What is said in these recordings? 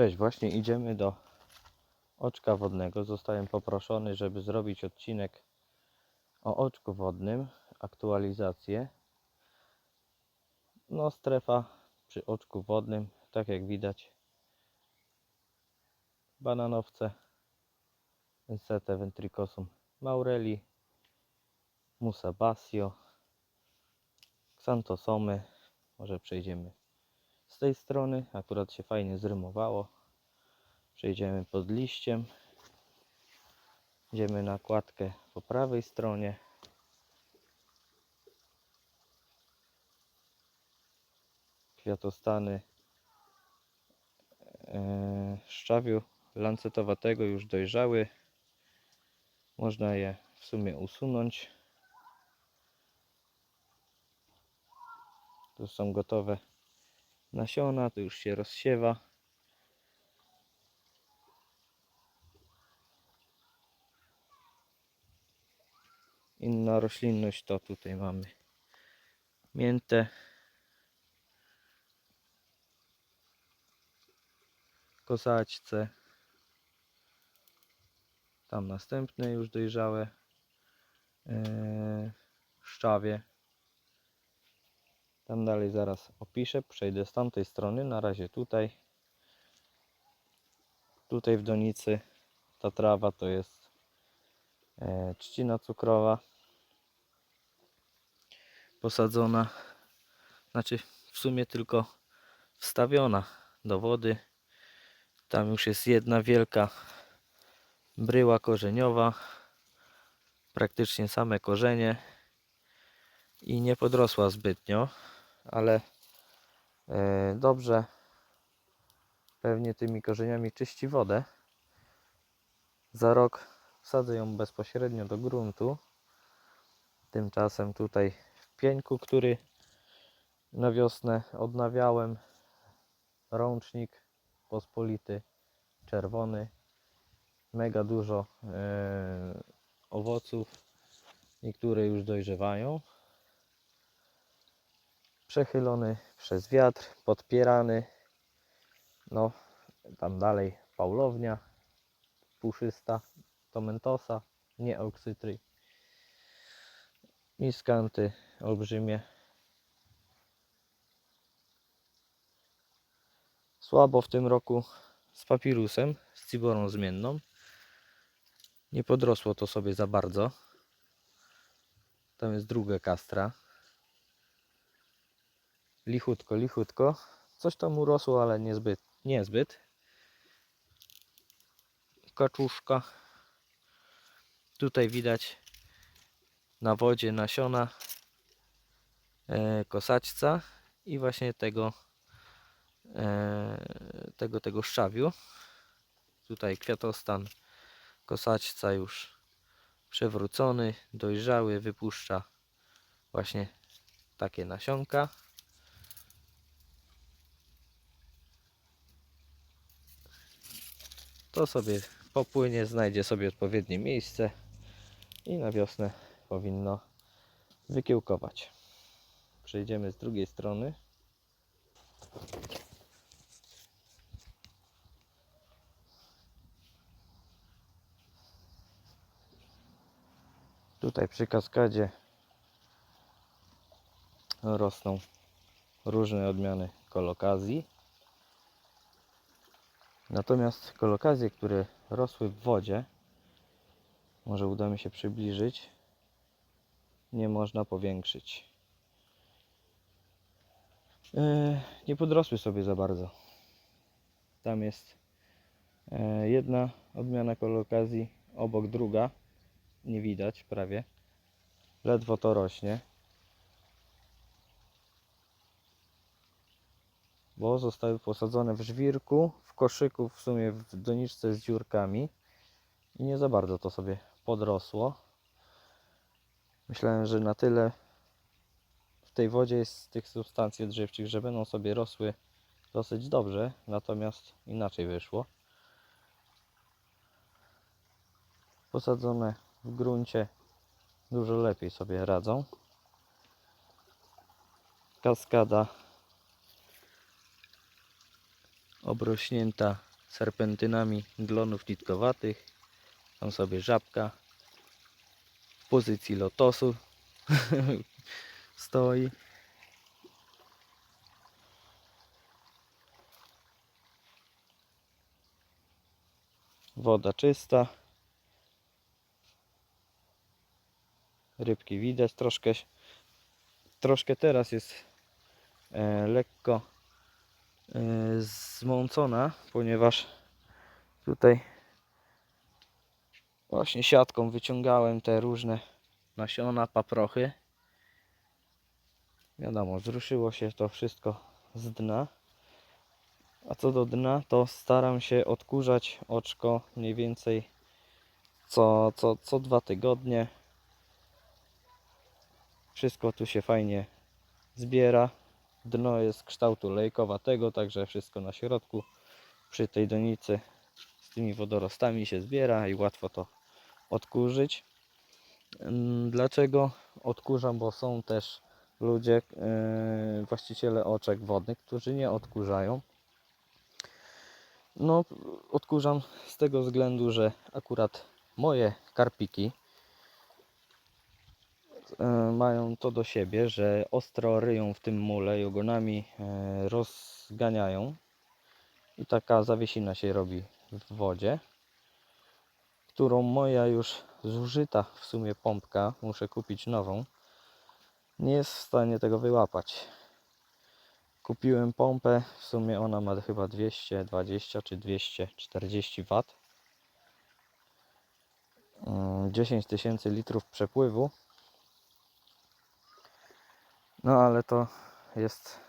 Cześć, właśnie idziemy do oczka wodnego. Zostałem poproszony, żeby zrobić odcinek o oczku wodnym, aktualizację. No, strefa przy oczku wodnym, tak jak widać, bananowce, Ensete ventricosum maureli, Musa basio, Xanthosomy. Może przejdziemy z tej strony. Akurat się fajnie zrymowało. Przejdziemy pod liściem. Idziemy na kładkę po prawej stronie. Kwiatostany e, szczawiu lancetowatego już dojrzały. Można je w sumie usunąć. Tu są gotowe nasiona, to już się rozsiewa. Inna roślinność to tutaj mamy miętę, kozaćce, tam następne już dojrzałe yy, szczawie. Tam dalej zaraz opiszę. Przejdę z tamtej strony. Na razie tutaj. Tutaj w donicy ta trawa to jest e, trzcina cukrowa. Posadzona. Znaczy w sumie tylko wstawiona do wody. Tam już jest jedna wielka bryła korzeniowa. Praktycznie same korzenie. I nie podrosła zbytnio ale e, dobrze pewnie tymi korzeniami czyści wodę. Za rok wsadzę ją bezpośrednio do gruntu. Tymczasem tutaj w pieńku, który na wiosnę odnawiałem, rącznik pospolity, czerwony, mega dużo e, owoców, niektóre już dojrzewają przechylony przez wiatr, podpierany. No, tam dalej paulownia puszysta, to mentosa, nie oksytry. Miskanty olbrzymie. Słabo w tym roku z papirusem, z ciborą zmienną. Nie podrosło to sobie za bardzo. Tam jest druga kastra lichutko, lichutko. Coś tam urosło, ale niezbyt, niezbyt. Kaczuszka. Tutaj widać na wodzie nasiona e, kosaćca i właśnie tego e, tego, tego szczawiu. Tutaj kwiatostan kosaćca już przewrócony, dojrzały, wypuszcza właśnie takie nasionka. To sobie popłynie, znajdzie sobie odpowiednie miejsce i na wiosnę powinno wykiełkować. Przejdziemy z drugiej strony. Tutaj przy kaskadzie rosną różne odmiany kolokazji. Natomiast kolokazje, które rosły w wodzie, może uda mi się przybliżyć, nie można powiększyć. E, nie podrosły sobie za bardzo. Tam jest e, jedna odmiana kolokazji, obok druga. Nie widać prawie. Ledwo to rośnie. Bo zostały posadzone w żwirku, w koszyku, w sumie w doniczce z dziurkami i nie za bardzo to sobie podrosło. Myślałem, że na tyle w tej wodzie jest tych substancji odżywczych, że będą sobie rosły dosyć dobrze, natomiast inaczej wyszło. Posadzone w gruncie dużo lepiej sobie radzą. Kaskada obrośnięta serpentynami glonów nitkowatych. Tam sobie żabka w pozycji lotosu stoi. Woda czysta. Rybki widać troszkę. Troszkę teraz jest e, lekko zmącona, ponieważ tutaj właśnie siatką wyciągałem te różne nasiona, paprochy. Wiadomo, zruszyło się to wszystko z dna. A co do dna, to staram się odkurzać oczko mniej więcej co, co, co dwa tygodnie. Wszystko tu się fajnie zbiera. Dno jest kształtu lejkowatego, także wszystko na środku przy tej donicy z tymi wodorostami się zbiera i łatwo to odkurzyć. Mm, Dlaczego odkurzam? Bo są też ludzie, yy, właściciele oczek wodnych, którzy nie odkurzają. No, odkurzam z tego względu, że akurat moje karpiki mają to do siebie, że ostro ryją w tym mule i ogonami e, rozganiają i taka zawiesina się robi w wodzie, którą moja już zużyta w sumie pompka, muszę kupić nową, nie jest w stanie tego wyłapać. Kupiłem pompę, w sumie ona ma chyba 220 czy 240 W. Mm, 10 tysięcy litrów przepływu. No ale to jest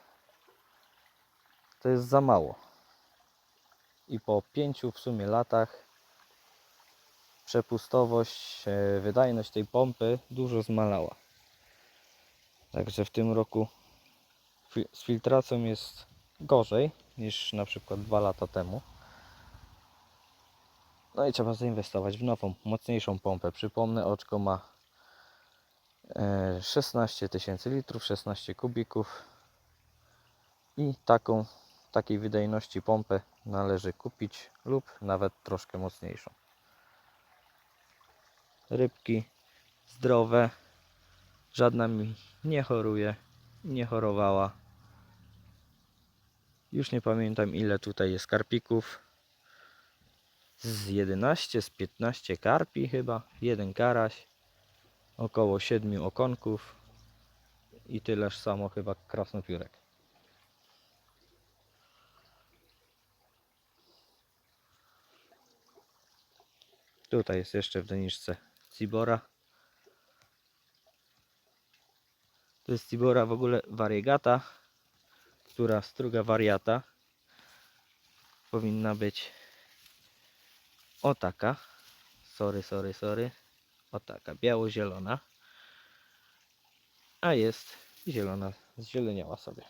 to jest za mało. I po pięciu w sumie latach przepustowość, e, wydajność tej pompy dużo zmalała. Także w tym roku z filtracją jest gorzej niż na przykład dwa lata temu. No i trzeba zainwestować w nową, mocniejszą pompę. Przypomnę, oczko ma 16 tysięcy litrów, 16 kubików i taką, takiej wydajności pompę należy kupić lub nawet troszkę mocniejszą. Rybki zdrowe, żadna mi nie choruje, nie chorowała. Już nie pamiętam ile tutaj jest karpików. Z 11, z 15 karpi chyba, jeden karaś, około 7 okonków i tyleż samo chyba krasnopiórek. Tutaj jest jeszcze w doniczce Cibora. To jest Cibora w ogóle variegata, która struga wariata powinna być o taka. Sorry, sorry, sorry. O taka, biało-zielona. A jest zielona, zzieleniała sobie.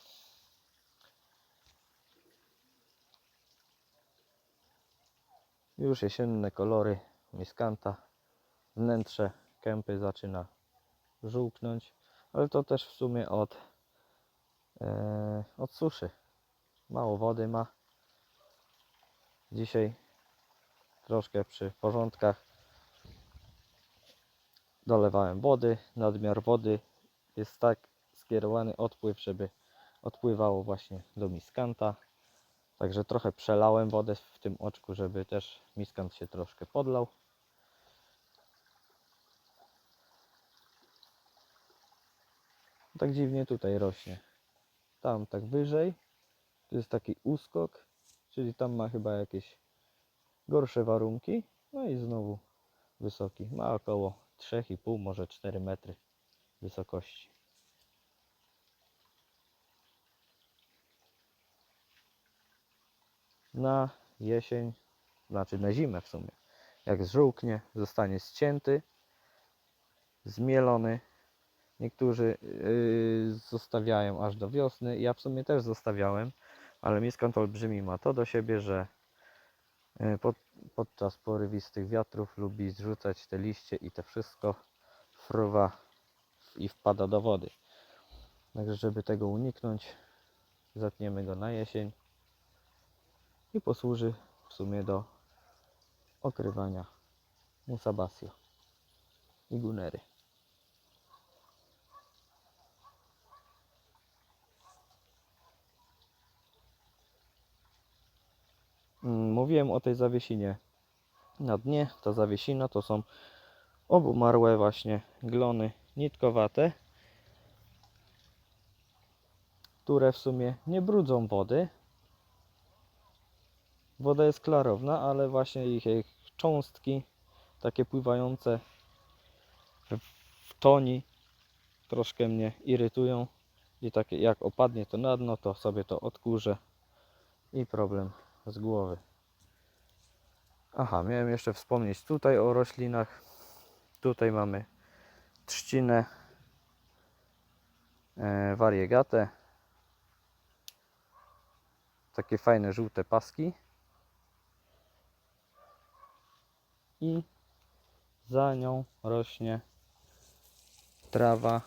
Już jesienne kolory miskanta. Wnętrze kępy zaczyna żółknąć, ale to też w sumie od, e, od suszy. Mało wody ma. Dzisiaj troszkę przy porządkach dolewałem wody. Nadmiar wody jest tak skierowany odpływ, żeby odpływało właśnie do miskanta. Także trochę przelałem wodę w tym oczku, żeby też miskant się troszkę podlał. Tak dziwnie tutaj rośnie. Tam tak wyżej. Tu jest taki uskok, czyli tam ma chyba jakieś gorsze warunki. No i znowu wysoki. Ma około 3,5, może 4 metry wysokości. Na jesień, znaczy na zimę w sumie, jak zżółknie, zostanie ścięty, zmielony. Niektórzy yy, zostawiają aż do wiosny. Ja w sumie też zostawiałem, ale miskant olbrzymi ma to do siebie, że pod, podczas porywistych wiatrów lubi zrzucać te liście i to wszystko fruwa i wpada do wody. Także żeby tego uniknąć, zatniemy go na jesień i posłuży w sumie do okrywania musabasio i gunery. Mówiłem o tej zawiesinie na dnie. Ta zawiesina to są obumarłe właśnie glony nitkowate, które w sumie nie brudzą wody. Woda jest klarowna, ale właśnie ich, ich cząstki, takie pływające w, toni, troszkę mnie irytują. I takie jak opadnie to na dno, to sobie to odkurzę i problem z głowy. Aha, miałem jeszcze wspomnieć tutaj o roślinach. Tutaj mamy trzcinę e, variegate. Takie fajne żółte paski. I za nią rośnie trawa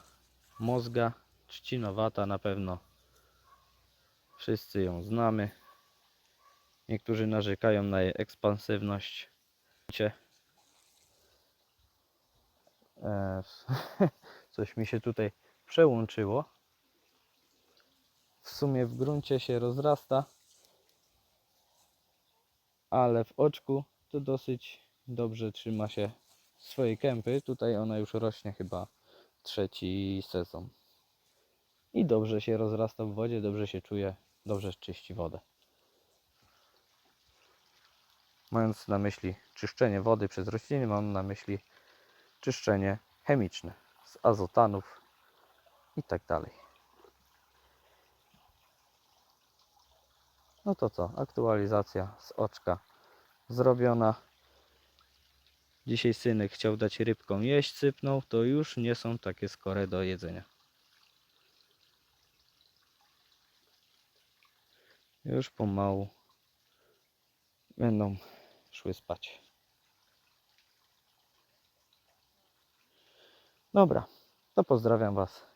mozga trzcinowata na pewno. Wszyscy ją znamy. Niektórzy narzekają na jej ekspansywność. E, Coś mi się tutaj przełączyło. W sumie w gruncie się rozrasta, ale w oczku to dosyć dobrze trzyma się swojej kępy. Tutaj ona już rośnie chyba trzeci sezon. I dobrze się rozrasta w wodzie, dobrze się czuje, dobrze czyści wodę. Mając na myśli czyszczenie wody przez rośliny, mam na myśli czyszczenie chemiczne z azotanów i tak dalej. No to co? Aktualizacja z oczka zrobiona. Dzisiaj synek chciał dać rybką jeść, sypnął, to już nie są takie skore do jedzenia. Już pomału będą szły spać. Dobra, to pozdrawiam Was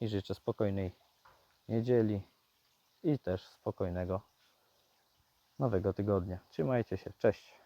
i życzę spokojnej niedzieli i też spokojnego nowego tygodnia. Trzymajcie się, cześć.